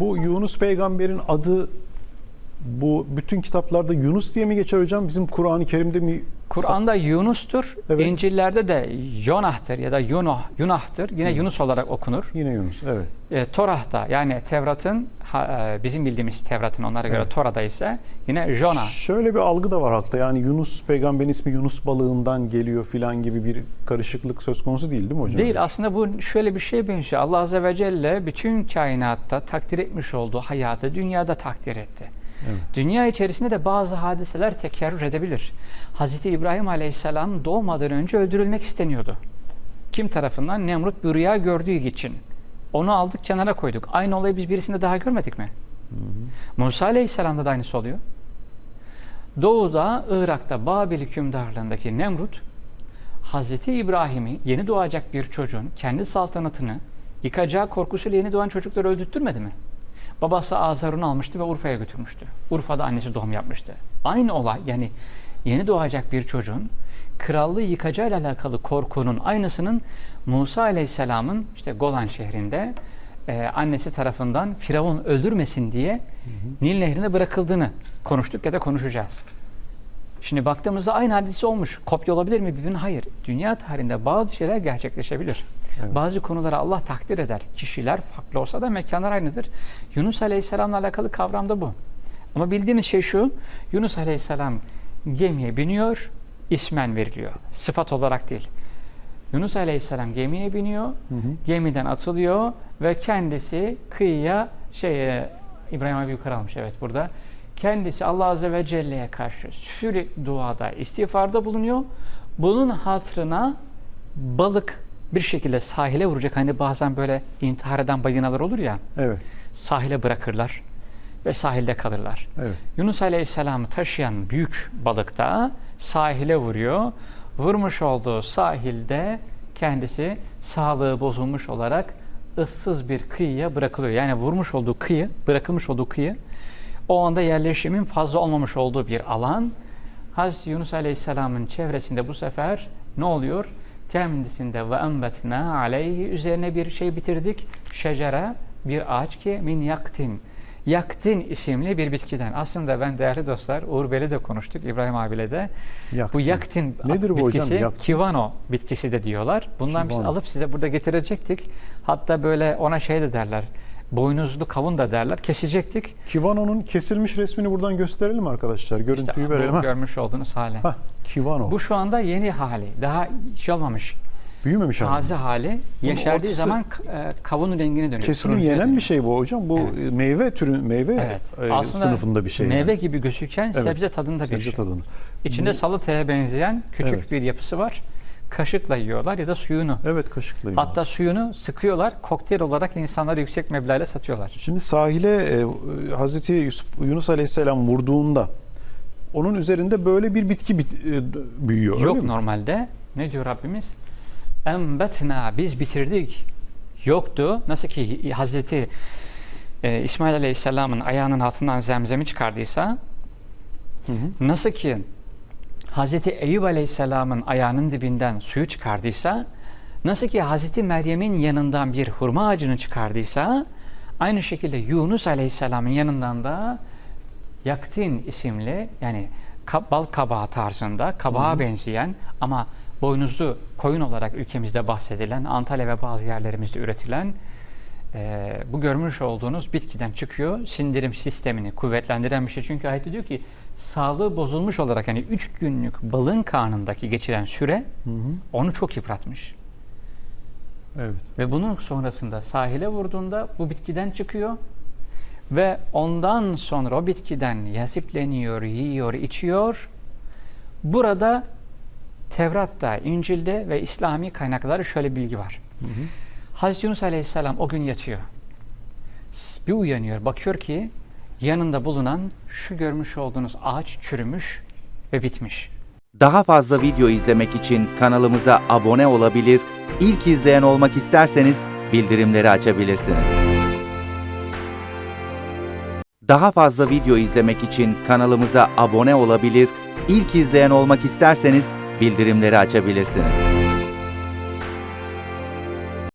Bu Yunus peygamberin adı bu bütün kitaplarda Yunus diye mi geçer hocam? Bizim Kur'an-ı Kerim'de mi? Kur'an'da Yunus'tur, Evet. İncil'lerde de Yonah'tır ya da Yunoh, Yunah'tır. Yine Yunus olarak okunur. Yine Yunus, evet. E, Torah'ta yani Tevrat'ın e, bizim bildiğimiz Tevrat'ın onlara göre Evet. Tora'da ise yine Jonah. Şöyle bir algı da var halkta. Yani Yunus peygamberin ismi Yunus balığından geliyor filan gibi bir karışıklık söz konusu değil değil mi hocam? Değil aslında bu şöyle bir şey benziyor. Allah Azze ve Celle bütün kainatta takdir etmiş olduğu hayatı dünyada takdir etti. Evet. Dünya içerisinde de bazı hadiseler tekerrür edebilir. Hz. İbrahim Aleyhisselam doğmadan önce öldürülmek isteniyordu. Kim tarafından? Nemrut bir rüya gördüğü için. Onu aldık kenara koyduk. Aynı olayı biz birisinde daha görmedik mi? Musa Aleyhisselam'da da aynısı oluyor. Doğuda, Irak'ta Babil hükümdarlığındaki Nemrut, Hazreti İbrahim'i yeni doğacak bir çocuğun kendi saltanatını yıkacağı korkusuyla yeni doğan çocukları öldürtmedi mi? Babası Azar'ını almıştı ve Urfa'ya götürmüştü. Urfa'da annesi doğum yapmıştı. Aynı olay yani yeni doğacak bir çocuğun krallığı yıkacağıyla alakalı korkunun aynısının Musa Aleyhisselam'ın işte Golan şehrinde e, annesi tarafından Firavun öldürmesin diye Nil Nehri'ne bırakıldığını konuştuk ya da konuşacağız. Şimdi baktığımızda aynı hadise olmuş. Kopya olabilir mi birbirine? Hayır. Dünya tarihinde bazı şeyler gerçekleşebilir. Evet. Bazı konuları Allah takdir eder. Kişiler farklı olsa da mekanlar aynıdır. Yunus Aleyhisselam'la alakalı kavram da bu. Ama bildiğimiz şey şu. Yunus Aleyhisselam gemiye biniyor, ismen veriliyor. Sıfat olarak değil. Yunus Aleyhisselam gemiye biniyor, Hı hı. gemiden atılıyor ve kendisi kıyıya şey İbrahim abi yukarı almış evet burada. Kendisi Allah Azze ve Celle'ye karşı sürekli duada, istiğfarda bulunuyor. Bunun hatırına balık bir şekilde sahile vuracak. Hani bazen böyle intihar eden balinalar olur ya. Evet, Sahile bırakırlar ve sahilde kalırlar. evet. Yunus Aleyhisselam'ı taşıyan büyük balık da sahile vuruyor. Vurmuş olduğu sahilde kendisi sağlığı bozulmuş olarak ıssız bir kıyıya bırakılıyor. Yani vurmuş olduğu kıyı, bırakılmış olduğu kıyı o anda yerleşimin fazla olmamış olduğu bir alan. Hazreti Yunus Aleyhisselam'ın çevresinde bu sefer ne oluyor? Kendisinde ve embetna aleyhi üzerine bir şey bitirdik. Şecere bir ağaç ki min yaktin. Yaktin isimli bir bitkiden. Aslında ben değerli dostlar Uğur Bey'le de konuştuk İbrahim abiyle de. Yaktin. Bu yaktin Nedir bu hocam? bitkisi Yaktin. kivano bitkisi de diyorlar. Bundan biz Kivano. alıp size burada getirecektik. Hatta böyle ona şey de derler. Boynuzlu kavun da derler. Kesecektik. Kivano'nun kesilmiş resmini buradan gösterelim arkadaşlar. Görüntüyü İşte verelim. bu Ha. görmüş olduğunuz hali. Hah, Kivano. Bu şu anda yeni hali. Daha şey olmamış. Büyümemiş abi. Taze hali. Yeşerdiği ortası- zaman e, kavun rengine dönüyor. Kesilip yenen dönüyor. bir şey bu hocam. Bu Evet. e, meyve türü, meyve Evet. e, Aslında sınıfında bir şey. Meyve yani. gibi gözüken Evet. sebze tadında bir Sebze şey. tadını. İçinde salataya benzeyen küçük Evet. bir yapısı var. Kaşıkla yiyorlar ya da suyunu. Evet kaşıkla yiyorlar. Hatta suyunu sıkıyorlar. Kokteyl olarak insanlara yüksek meblağla satıyorlar. Şimdi sahile e, Hazreti Yusuf, Yunus Aleyhisselam vurduğunda onun üzerinde böyle bir bitki bit, e, büyüyor. Yok normalde. Ne diyor Rabbimiz? Embetna biz bitirdik. Yoktu. Nasıl ki Hazreti e, İsmail Aleyhisselam'ın ayağının altından zemzemi çıkardıysa Hı hı. nasıl ki Hazreti Eyüp Aleyhisselam'ın ayağının dibinden suyu çıkardıysa nasıl ki Hazreti Meryem'in yanından bir hurma ağacını çıkardıysa aynı şekilde Yunus Aleyhisselam'ın yanından da yaktin isimli yani bal kabağı tarzında kabağa benzeyen ama boynuzlu koyun olarak ülkemizde bahsedilen Antalya ve bazı yerlerimizde üretilen e, bu görmüş olduğunuz bitkiden çıkıyor. Sindirim sistemini kuvvetlendiren bir şey. Çünkü ayette diyor ki sağlığı bozulmuş olarak yani 3 günlük balın karnındaki geçiren süre Hı hı. onu çok yıpratmış. Evet. Ve bunun sonrasında sahile vurduğunda bu bitkiden çıkıyor ve ondan sonra o bitkiden yasipleniyor, yiyor, içiyor. Burada Tevrat'ta, İncil'de ve İslami kaynaklarda şöyle bilgi var. Hı hı. Hazreti Yunus Aleyhisselam o gün yatıyor. Bir uyanıyor, bakıyor ki yanında bulunan şu görmüş olduğunuz ağaç çürümüş ve bitmiş. Daha fazla video izlemek için kanalımıza abone olabilir, ilk izleyen olmak isterseniz bildirimleri açabilirsiniz. Daha fazla video izlemek için kanalımıza abone olabilir, ilk izleyen olmak isterseniz bildirimleri açabilirsiniz.